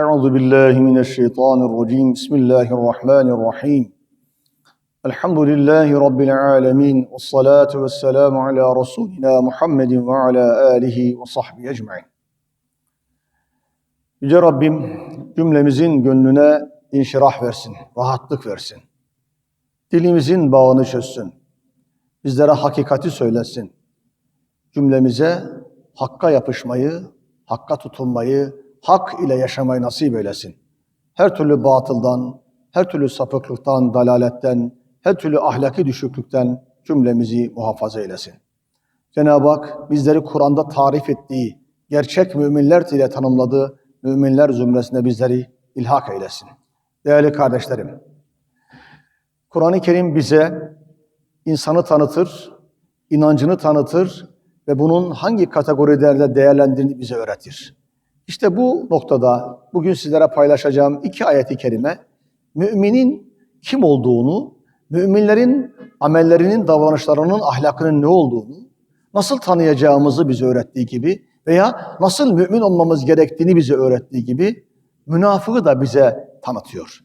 أعوذ بالله من الشيطان الرجيم بسم الله الرحمن الرحيم الحمد لله رب العالمين والصلاة والسلام على رسولنا محمد وعلى آله وصحبه أجمعين Yüce Rabbim cümlemizin gönlüne inşirah versin, rahatlık versin. Dilimizin bağını çözsün. Bizlere hakikati söylesin. Cümlemize hakka yapışmayı, hakka tutunmayı, hak ile yaşamayı nasip eylesin. Her türlü batıldan, her türlü sapıklıktan, dalaletten, her türlü ahlaki düşüklükten cümlemizi muhafaza eylesin. Cenab-ı Hak bizleri Kur'an'da tarif ettiği, gerçek müminler ile tanımladığı müminler zümresine bizleri ilhak eylesin. Değerli kardeşlerim, Kur'an-ı Kerim bize insanı tanıtır, inancını tanıtır ve bunun hangi kategorilerde değerlendirildiğini bize öğretir. İşte bu noktada bugün sizlere paylaşacağım iki ayeti kerime müminin kim olduğunu, müminlerin amellerinin, davranışlarının, ahlakının ne olduğunu, nasıl tanıyacağımızı bize öğrettiği gibi veya nasıl mümin olmamız gerektiğini bize öğrettiği gibi münafığı da bize tanıtıyor.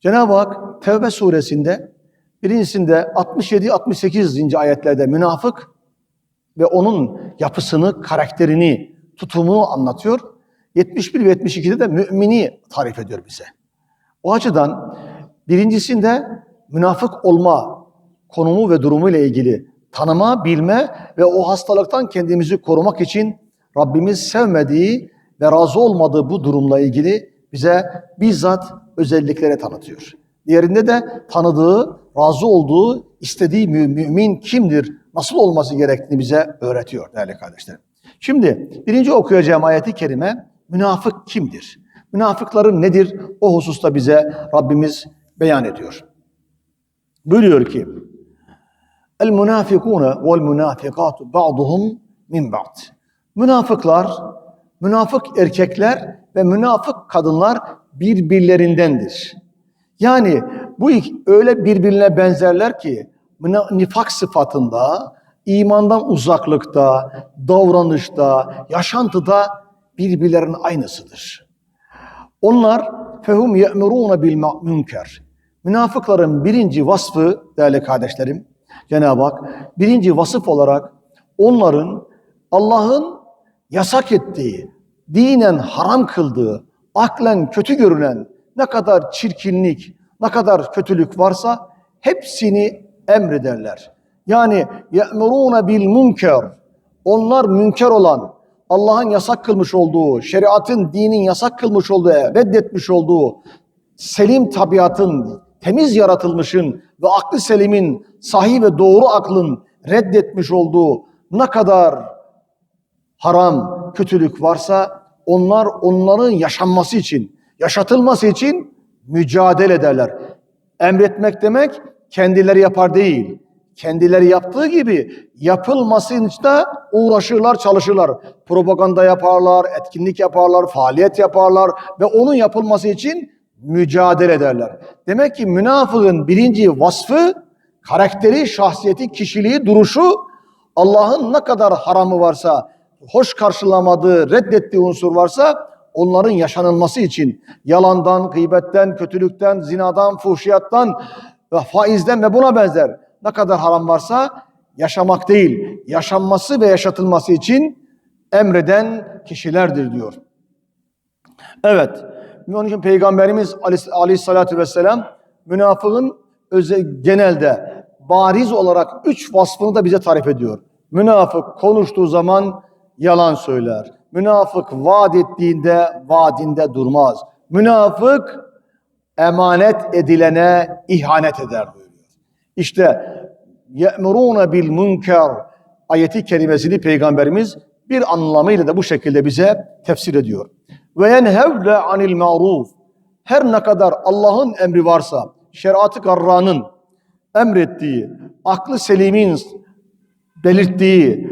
Cenab-ı Hak Tevbe suresinde birincisinde 67-68. ayetlerde münafık ve onun yapısını, karakterini, tutumunu anlatıyor. 71 ve 72'de de mümini tarif ediyor bize. O açıdan birincisinde münafık olma konumu ve durumu ile ilgili tanıma, bilme ve o hastalıktan kendimizi korumak için Rabbimiz sevmediği ve razı olmadığı bu durumla ilgili bize bizzat özellikleri tanıtıyor. Diğerinde de tanıdığı, razı olduğu, istediği mü- mümin kimdir, nasıl olması gerektiğini bize öğretiyor değerli kardeşlerim. Şimdi birinci okuyacağım ayeti kerime münafık kimdir? Münafıkların nedir? O hususta bize Rabbimiz beyan ediyor. Buyuruyor ki El münafikune vel münafikatu ba'duhum min ba'd. Münafıklar, münafık erkekler ve münafık kadınlar birbirlerindendir. Yani bu öyle birbirine benzerler ki nifak sıfatında, imandan uzaklıkta, davranışta, yaşantıda birbirlerinin aynısıdır. Onlar fehum ye'muruna bil münker. Münafıkların birinci vasfı değerli kardeşlerim, Cenab-ı Hak birinci vasıf olarak onların Allah'ın yasak ettiği, dinen haram kıldığı, aklen kötü görünen ne kadar çirkinlik, ne kadar kötülük varsa hepsini emrederler. Yani ye'muruna bil münker. Onlar münker olan, Allah'ın yasak kılmış olduğu, şeriatın, dinin yasak kılmış olduğu, reddetmiş olduğu, selim tabiatın, temiz yaratılmışın ve aklı selimin, sahih ve doğru aklın reddetmiş olduğu ne kadar haram, kötülük varsa onlar onların yaşanması için, yaşatılması için mücadele ederler. Emretmek demek kendileri yapar değil. Kendileri yaptığı gibi yapılması için de uğraşırlar, çalışırlar. Propaganda yaparlar, etkinlik yaparlar, faaliyet yaparlar ve onun yapılması için mücadele ederler. Demek ki münafığın birinci vasfı, karakteri, şahsiyeti, kişiliği, duruşu Allah'ın ne kadar haramı varsa, hoş karşılamadığı, reddettiği unsur varsa onların yaşanılması için yalandan, gıybetten, kötülükten, zinadan, fuhşiyattan ve faizden ve buna benzer ne kadar haram varsa yaşamak değil, yaşanması ve yaşatılması için emreden kişilerdir diyor. Evet, onun için Peygamberimiz aleyhis- aleyhissalatü vesselam münafığın öze, genelde bariz olarak üç vasfını da bize tarif ediyor. Münafık konuştuğu zaman yalan söyler. Münafık vaat ettiğinde vaadinde durmaz. Münafık emanet edilene ihanet eder buyuruyor. İşte ye'muruna bil münker ayeti kerimesini peygamberimiz bir anlamıyla da bu şekilde bize tefsir ediyor. Ve yenhevle anil ma'ruf her ne kadar Allah'ın emri varsa, şeriatı garranın emrettiği, aklı selimin belirttiği,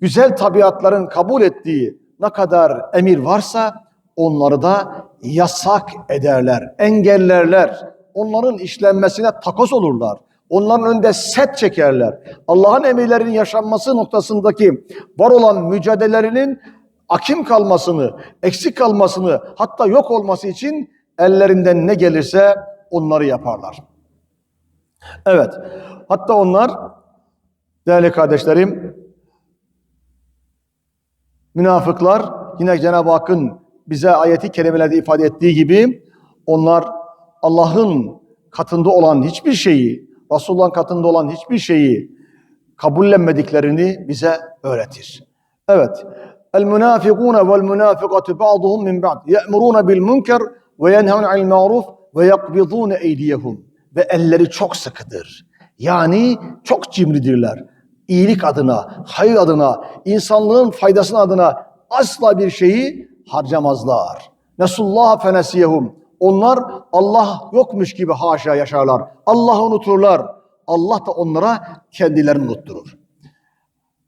güzel tabiatların kabul ettiği ne kadar emir varsa onları da yasak ederler, engellerler. Onların işlenmesine takas olurlar. Onların önünde set çekerler. Allah'ın emirlerinin yaşanması noktasındaki var olan mücadelelerinin akim kalmasını, eksik kalmasını, hatta yok olması için ellerinden ne gelirse onları yaparlar. Evet, hatta onlar değerli kardeşlerim, münafıklar yine Cenab-ı Hakk'ın bize ayeti kerimelerde ifade ettiği gibi onlar Allah'ın katında olan hiçbir şeyi, Resulullah'ın katında olan hiçbir şeyi kabullenmediklerini bize öğretir. Evet. El münafikune vel münafikatu ba'duhum min ba'd. Ye'muruna bil münker ve yenhevne anil ma'ruf ve yakbidune eydiyehum. Ve elleri çok sıkıdır. Yani çok cimridirler. İyilik adına, hayır adına, insanlığın faydasının adına asla bir şeyi harcamazlar. Nesullah fenesiyehum. Onlar Allah yokmuş gibi haşa yaşarlar. Allah'ı unuturlar. Allah da onlara kendilerini unutturur.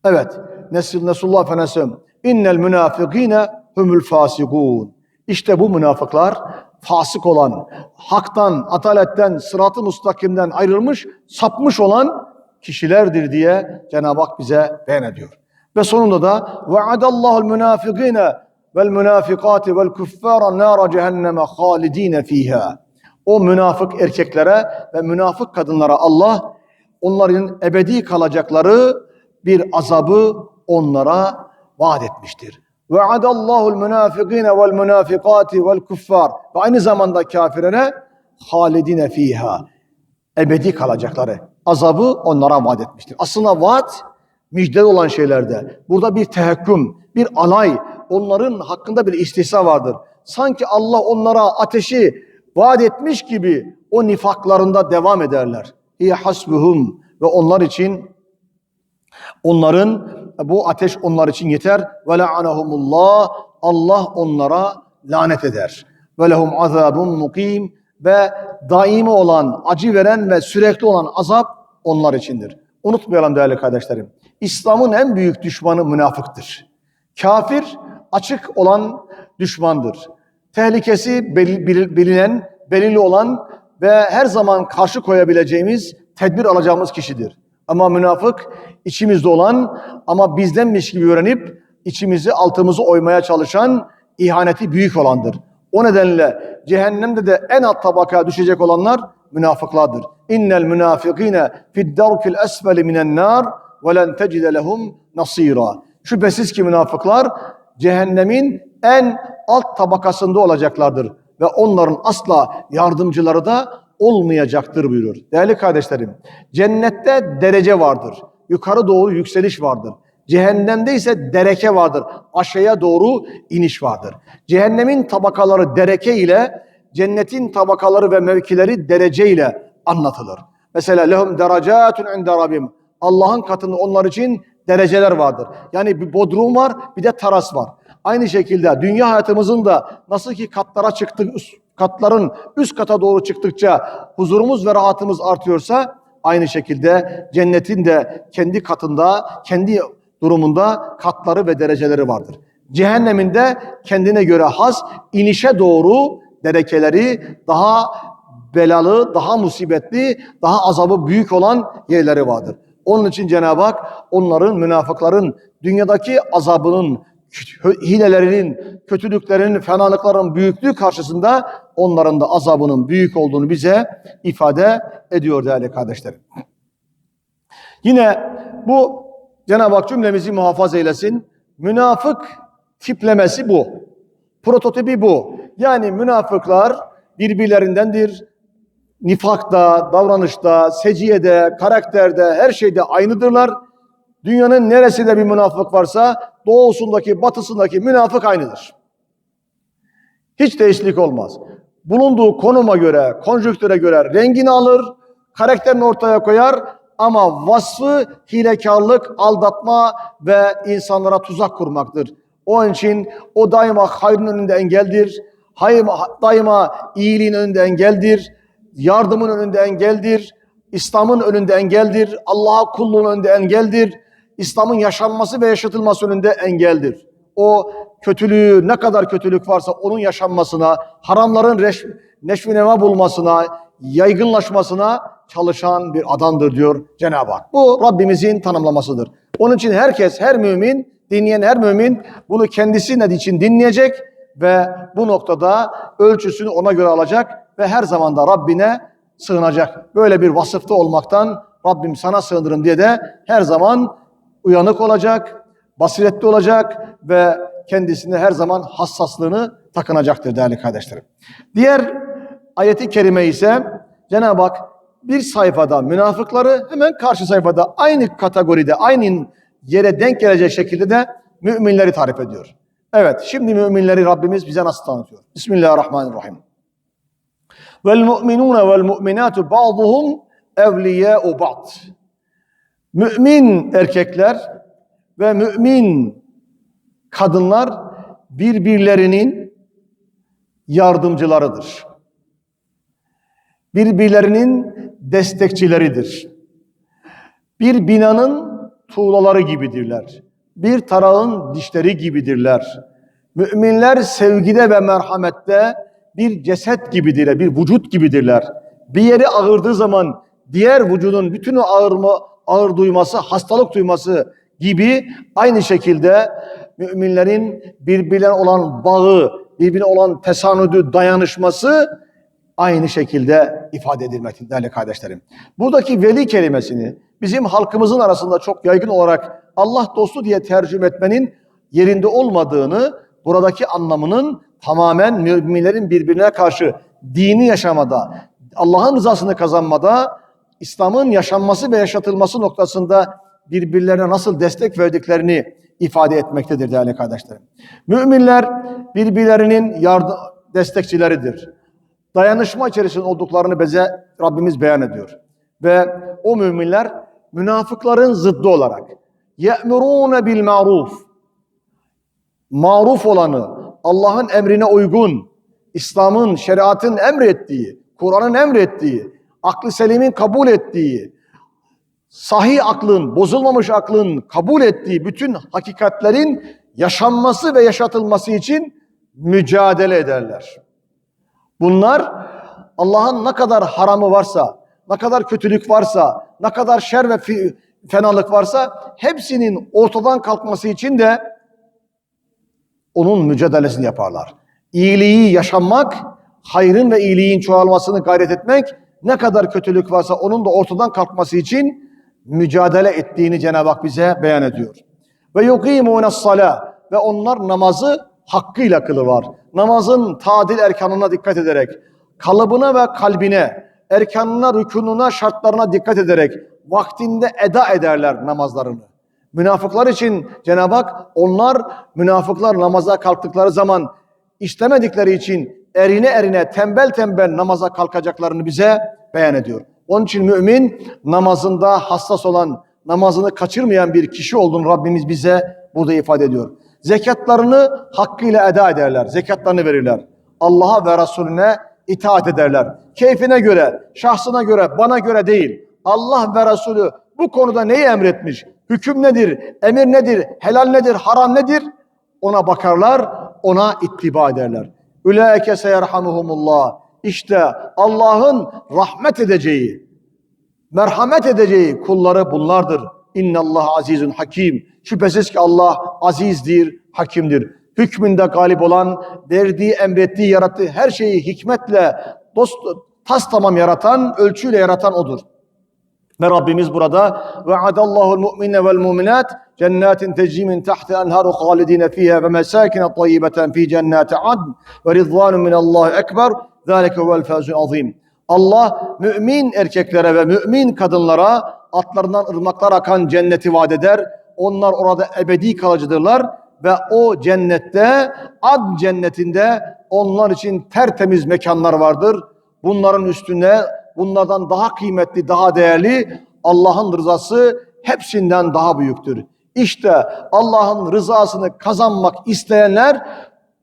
Evet. Nesil Nesullah Efendimiz'im innel münafikine humul fasikun. İşte bu münafıklar fasık olan, haktan, ataletten, sıratı mustakimden ayrılmış, sapmış olan kişilerdir diye Cenab-ı Hak bize beyan ediyor. Ve sonunda da vaadallahu'l münafikine vel münafikati vel kuffara nara cehenneme halidine fiha. O münafık erkeklere ve münafık kadınlara Allah onların ebedi kalacakları bir azabı onlara vaat etmiştir. Ve adallahul münafikine vel münafikati vel kuffar. Ve aynı zamanda kafirlere halidine fiha. Ebedi kalacakları azabı onlara vaat etmiştir. Aslında vaat müjdeli olan şeylerde. Burada bir tehekküm, bir alay, onların hakkında bir istihsa vardır. Sanki Allah onlara ateşi vaat etmiş gibi o nifaklarında devam ederler. Hiye hasbuhum ve onlar için onların bu ateş onlar için yeter. Ve la'anahumullah Allah onlara lanet eder. Ve lehum azabun mukim ve daimi olan, acı veren ve sürekli olan azap onlar içindir. Unutmayalım değerli kardeşlerim. İslam'ın en büyük düşmanı münafıktır. Kafir açık olan düşmandır. Tehlikesi bilinen, belirli olan ve her zaman karşı koyabileceğimiz, tedbir alacağımız kişidir. Ama münafık içimizde olan ama bizdenmiş gibi öğrenip içimizi altımızı oymaya çalışan ihaneti büyük olandır. O nedenle cehennemde de en alt tabakaya düşecek olanlar münafıklardır. İnnel münafikine fid darkil esfeli minen nar ve len tecide lehum nasira. Şüphesiz ki münafıklar cehennemin en alt tabakasında olacaklardır ve onların asla yardımcıları da olmayacaktır buyuruyor. Değerli kardeşlerim, cennette derece vardır. Yukarı doğru yükseliş vardır. Cehennemde ise dereke vardır. Aşağıya doğru iniş vardır. Cehennemin tabakaları dereke ile cennetin tabakaları ve mevkileri derece ile anlatılır. Mesela lehum derecatun inde rabbim. Allah'ın katında onlar için dereceler vardır. Yani bir bodrum var, bir de taras var. Aynı şekilde dünya hayatımızın da nasıl ki katlara çıktık, katların üst kata doğru çıktıkça huzurumuz ve rahatımız artıyorsa aynı şekilde cennetin de kendi katında, kendi durumunda katları ve dereceleri vardır. Cehennemin de kendine göre has inişe doğru derekeleri daha belalı, daha musibetli, daha azabı büyük olan yerleri vardır. Onun için Cenab-ı Hak onların, münafıkların dünyadaki azabının, hilelerinin, kötülüklerinin, fenalıkların büyüklüğü karşısında onların da azabının büyük olduğunu bize ifade ediyor değerli kardeşlerim. Yine bu Cenab-ı Hak cümlemizi muhafaza eylesin. Münafık tiplemesi bu. Prototipi bu. Yani münafıklar birbirlerindendir. Nifakta, davranışta, seciyede, karakterde, her şeyde aynıdırlar. Dünyanın neresinde bir münafık varsa doğusundaki, batısındaki münafık aynıdır. Hiç değişiklik olmaz. Bulunduğu konuma göre, konjüktüre göre rengini alır, karakterini ortaya koyar ama vasfı hilekarlık, aldatma ve insanlara tuzak kurmaktır. Onun için o daima hayrın önünde engeldir. Daima iyiliğin önünde engeldir. Yardımın önünde engeldir. İslam'ın önünde engeldir. Allah'a kulluğun önünde engeldir. İslam'ın yaşanması ve yaşatılması önünde engeldir. O kötülüğü ne kadar kötülük varsa onun yaşanmasına, haramların neşvi nema bulmasına, yaygınlaşmasına çalışan bir adamdır diyor Cenab-ı Hak. Bu Rabbimizin tanımlamasıdır. Onun için herkes, her mümin dinleyen her mümin bunu kendisi ne için dinleyecek ve bu noktada ölçüsünü ona göre alacak ve her zaman da Rabbine sığınacak. Böyle bir vasıfta olmaktan Rabbim sana sığınırım diye de her zaman uyanık olacak, basiretli olacak ve kendisine her zaman hassaslığını takınacaktır değerli kardeşlerim. Diğer ayeti kerime ise Cenab-ı Hak bir sayfada münafıkları hemen karşı sayfada aynı kategoride, aynı yere denk gelecek şekilde de müminleri tarif ediyor. Evet, şimdi müminleri Rabbimiz bize nasıl tanıtıyor? Bismillahirrahmanirrahim. Vel mu'minune vel mu'minatu ba'duhum evliyâ'u ba'd. Mümin erkekler ve mümin kadınlar birbirlerinin yardımcılarıdır. Birbirlerinin destekçileridir. Bir binanın tuğlaları gibidirler. Bir tarağın dişleri gibidirler. Müminler sevgide ve merhamette bir ceset gibidirler, bir vücut gibidirler. Bir yeri ağırdığı zaman diğer vücudun bütün o ağırma, ağır duyması, hastalık duyması gibi aynı şekilde müminlerin birbirine olan bağı, birbirine olan tesanüdü, dayanışması aynı şekilde ifade edilmektedir değerli kardeşlerim. Buradaki veli kelimesini bizim halkımızın arasında çok yaygın olarak Allah dostu diye tercüme etmenin yerinde olmadığını, buradaki anlamının tamamen müminlerin birbirine karşı dini yaşamada, Allah'ın rızasını kazanmada, İslam'ın yaşanması ve yaşatılması noktasında birbirlerine nasıl destek verdiklerini ifade etmektedir değerli kardeşlerim. Müminler birbirlerinin yardım destekçileridir. Dayanışma içerisinde olduklarını bize Rabbimiz beyan ediyor. Ve o müminler münafıkların zıddı olarak ye'murûne bil ma'ruf maruf olanı, Allah'ın emrine uygun, İslam'ın, şeriatın emrettiği, Kur'an'ın emrettiği, aklı selimin kabul ettiği, sahih aklın, bozulmamış aklın kabul ettiği bütün hakikatlerin yaşanması ve yaşatılması için mücadele ederler. Bunlar Allah'ın ne kadar haramı varsa, ne kadar kötülük varsa, ne kadar şer ve fenalık varsa hepsinin ortadan kalkması için de onun mücadelesini yaparlar. İyiliği yaşanmak, hayrın ve iyiliğin çoğalmasını gayret etmek, ne kadar kötülük varsa onun da ortadan kalkması için mücadele ettiğini Cenab-ı Hak bize beyan ediyor. Ve yukimûne salâ ve onlar namazı hakkıyla kılıvar. Namazın tadil erkanına dikkat ederek, kalıbına ve kalbine, erkanına, rükununa, şartlarına dikkat ederek vaktinde eda ederler namazlarını. Münafıklar için Cenab-ı Hak onlar münafıklar namaza kalktıkları zaman istemedikleri için erine erine tembel tembel namaza kalkacaklarını bize beyan ediyor. Onun için mümin namazında hassas olan, namazını kaçırmayan bir kişi olduğunu Rabbimiz bize burada ifade ediyor. Zekatlarını hakkıyla eda ederler, zekatlarını verirler. Allah'a ve Resulüne itaat ederler. Keyfine göre, şahsına göre, bana göre değil. Allah ve Resulü bu konuda neyi emretmiş? Hüküm nedir? Emir nedir? Helal nedir? Haram nedir? Ona bakarlar, ona ittiba ederler. Ulaike seyerhamuhumullah. İşte Allah'ın rahmet edeceği, merhamet edeceği kulları bunlardır. İnnallah azizun hakim. Şüphesiz ki Allah azizdir, hakimdir. Hükmünde galip olan, verdiği, emrettiği, yarattığı her şeyi hikmetle, dost, tas tamam yaratan, ölçüyle yaratan odur. Ve Rabbimiz burada ve adallahu mu'mine vel mu'minat cennetin tecri min tahti enharu halidine fiha ve mesakin tayyibeten fi cennati adn ve ridvanun min Allah ekber zalike huvel fazul azim. Allah mümin erkeklere ve mümin kadınlara atlarından ırmaklar akan cenneti vaat eder. Onlar orada ebedi kalıcıdırlar ve o cennette ad cennetinde onlar için tertemiz mekanlar vardır. Bunların üstüne bunlardan daha kıymetli, daha değerli Allah'ın rızası hepsinden daha büyüktür. İşte Allah'ın rızasını kazanmak isteyenler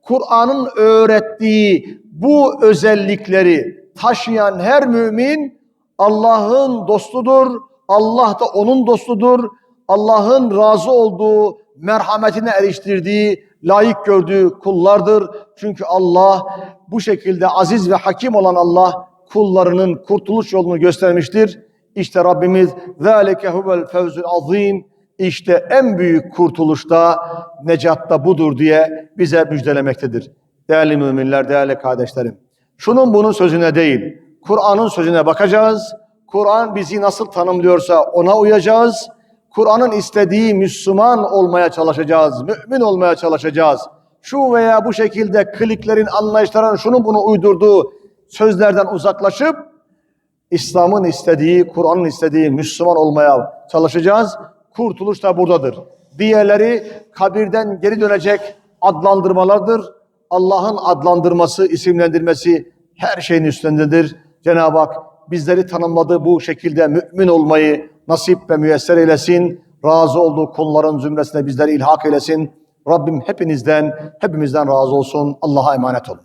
Kur'an'ın öğrettiği bu özellikleri taşıyan her mümin Allah'ın dostudur. Allah da onun dostudur. Allah'ın razı olduğu, merhametine eriştirdiği, layık gördüğü kullardır. Çünkü Allah bu şekilde aziz ve hakim olan Allah kullarının kurtuluş yolunu göstermiştir. İşte Rabbimiz ذَٰلِكَ هُوَ الْفَوْزُ azim. İşte en büyük kurtuluşta, necatta budur diye bize müjdelemektedir. Değerli müminler, değerli kardeşlerim. Şunun bunun sözüne değil, Kur'an'ın sözüne bakacağız. Kur'an bizi nasıl tanımlıyorsa ona uyacağız. Kur'an'ın istediği Müslüman olmaya çalışacağız, mümin olmaya çalışacağız. Şu veya bu şekilde kliklerin, anlayışların şunun bunu uydurduğu sözlerden uzaklaşıp İslam'ın istediği, Kur'an'ın istediği Müslüman olmaya çalışacağız. Kurtuluş da buradadır. Diğerleri kabirden geri dönecek adlandırmalardır. Allah'ın adlandırması, isimlendirmesi her şeyin üstündedir. Cenab-ı Hak bizleri tanımladığı bu şekilde mümin olmayı nasip ve müyesser eylesin. Razı olduğu kulların zümresine bizleri ilhak eylesin. Rabbim hepinizden, hepimizden razı olsun. Allah'a emanet olun.